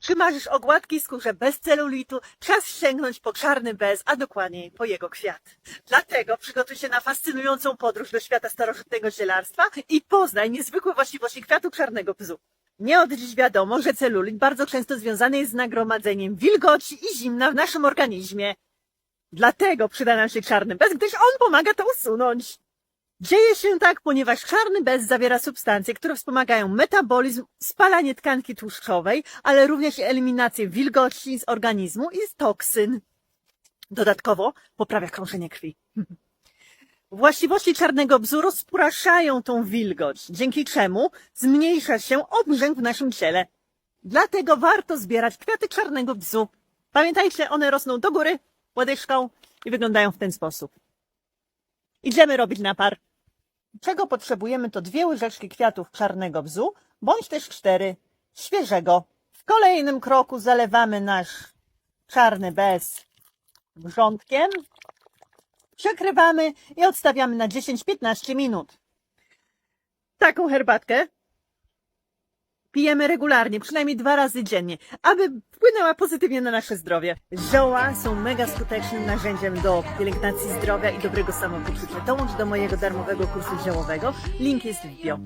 Czy marzysz o gładkiej skórze bez celulitu? Czas sięgnąć po czarny bez, a dokładniej po jego kwiat. Dlatego przygotuj się na fascynującą podróż do świata starożytnego zielarstwa i poznaj niezwykłe właściwości kwiatu czarnego bzu. Nie od dziś wiadomo, że celulit bardzo często związany jest z nagromadzeniem wilgoci i zimna w naszym organizmie. Dlatego przyda nam się czarny bez, gdyż on pomaga to usunąć. Dzieje się tak, ponieważ czarny bez zawiera substancje, które wspomagają metabolizm, spalanie tkanki tłuszczowej, ale również eliminację wilgoci z organizmu i z toksyn. Dodatkowo poprawia krążenie krwi. Właściwości czarnego bzu rozpraszają tą wilgoć, dzięki czemu zmniejsza się obrzęk w naszym ciele. Dlatego warto zbierać kwiaty czarnego bzu. Pamiętajcie, one rosną do góry łodyżką i wyglądają w ten sposób. Idziemy robić napar. Czego potrzebujemy to dwie łyżeczki kwiatów czarnego bzu, bądź też cztery świeżego. W kolejnym kroku zalewamy nasz czarny bez wrzątkiem, przekrywamy i odstawiamy na 10-15 minut. Taką herbatkę pijemy regularnie, przynajmniej dwa razy dziennie, aby wpłynęła pozytywnie na nasze zdrowie. Zioła są mega skutecznym narzędziem do pielęgnacji zdrowia i dobrego samopoczucia. Dołącz do mojego darmowego kursu ziołowego. Link jest w bio.